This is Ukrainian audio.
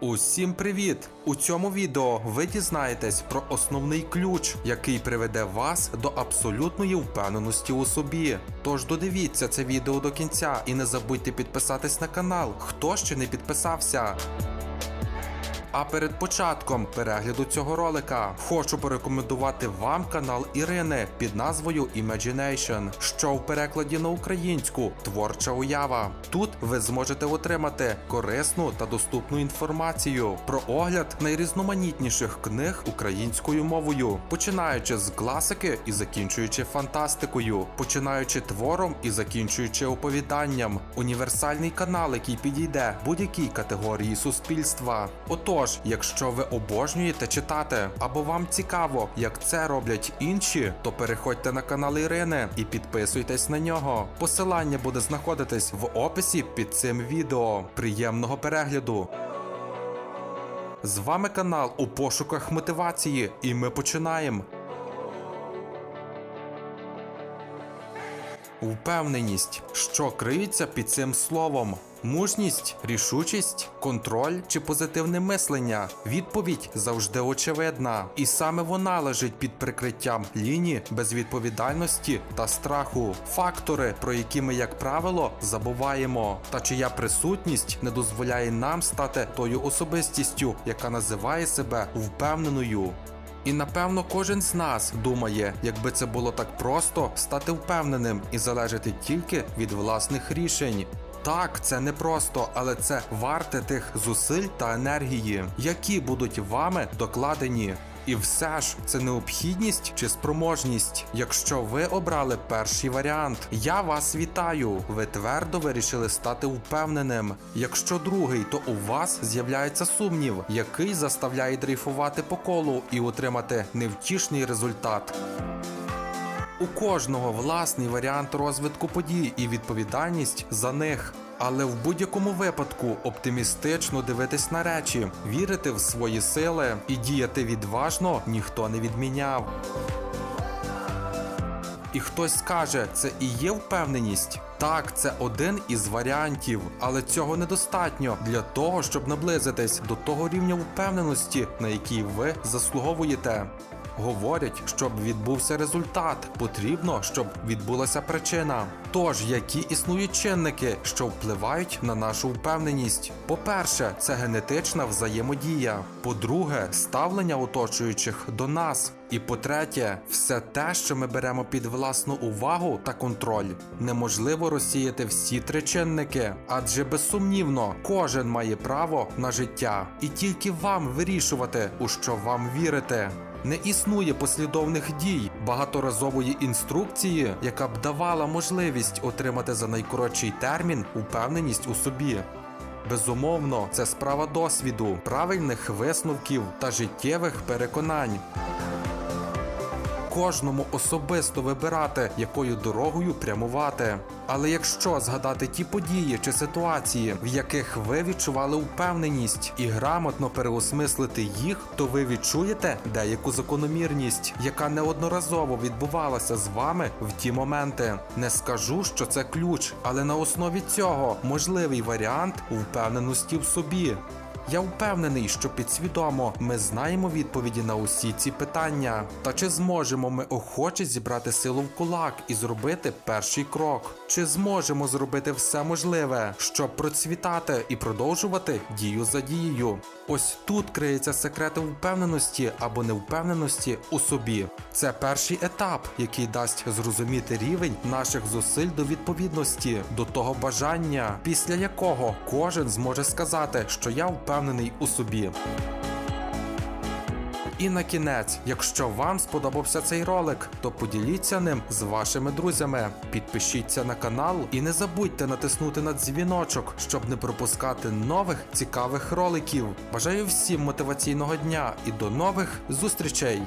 Усім привіт! У цьому відео ви дізнаєтесь про основний ключ, який приведе вас до абсолютної впевненості у собі. Тож додивіться це відео до кінця і не забудьте підписатись на канал, хто ще не підписався. А перед початком перегляду цього ролика хочу порекомендувати вам канал Ірини під назвою Imagination, що в перекладі на українську творча уява. Тут ви зможете отримати корисну та доступну інформацію про огляд найрізноманітніших книг українською мовою, починаючи з класики і закінчуючи фантастикою, починаючи твором і закінчуючи оповіданням. Універсальний канал, який підійде будь-якій категорії суспільства. Отож, якщо ви обожнюєте читати або вам цікаво, як це роблять інші, то переходьте на канал Ірини і підписуйтесь на нього. Посилання буде знаходитись в описі під цим відео. Приємного перегляду! З вами канал у пошуках мотивації, і ми починаємо. Впевненість, що криється під цим словом. Мужність, рішучість, контроль чи позитивне мислення. Відповідь завжди очевидна, і саме вона лежить під прикриттям лінії безвідповідальності та страху. Фактори, про які ми, як правило, забуваємо, та чия присутність не дозволяє нам стати тою особистістю, яка називає себе впевненою. І напевно кожен з нас думає, якби це було так просто стати впевненим і залежати тільки від власних рішень. Так, це не просто, але це варте тих зусиль та енергії, які будуть вами докладені. І все ж це необхідність чи спроможність. Якщо ви обрали перший варіант, я вас вітаю. Ви твердо вирішили стати впевненим. Якщо другий, то у вас з'являється сумнів, який заставляє дрейфувати по колу і отримати невтішний результат. У кожного власний варіант розвитку подій і відповідальність за них. Але в будь-якому випадку оптимістично дивитись на речі, вірити в свої сили і діяти відважно ніхто не відміняв. І хтось скаже, це і є впевненість. Так, це один із варіантів, але цього недостатньо для того, щоб наблизитись до того рівня впевненості, на який ви заслуговуєте. Говорять, щоб відбувся результат, потрібно, щоб відбулася причина. Тож, які існують чинники, що впливають на нашу впевненість? По-перше, це генетична взаємодія. По-друге, ставлення оточуючих до нас. І по-третє, все те, що ми беремо під власну увагу та контроль, неможливо розсіяти всі три чинники, адже безсумнівно кожен має право на життя, і тільки вам вирішувати, у що вам вірити. Не існує послідовних дій, багаторазової інструкції, яка б давала можливість отримати за найкоротший термін упевненість у собі. Безумовно, це справа досвіду, правильних висновків та життєвих переконань. Кожному особисто вибирати, якою дорогою прямувати. Але якщо згадати ті події чи ситуації, в яких ви відчували впевненість, і грамотно переосмислити їх, то ви відчуєте деяку закономірність, яка неодноразово відбувалася з вами в ті моменти. Не скажу, що це ключ, але на основі цього можливий варіант впевненості в собі. Я впевнений, що підсвідомо ми знаємо відповіді на усі ці питання. Та чи зможемо ми охоче зібрати силу в кулак і зробити перший крок? Чи зможемо зробити все можливе, щоб процвітати і продовжувати дію за дією? Ось тут криється секрети впевненості або невпевненості у собі. Це перший етап, який дасть зрозуміти рівень наших зусиль до відповідності, до того бажання, після якого кожен зможе сказати, що я впевнений у собі. І на кінець, якщо вам сподобався цей ролик, то поділіться ним з вашими друзями. Підпишіться на канал і не забудьте натиснути на дзвіночок, щоб не пропускати нових цікавих роликів. Бажаю всім мотиваційного дня і до нових зустрічей!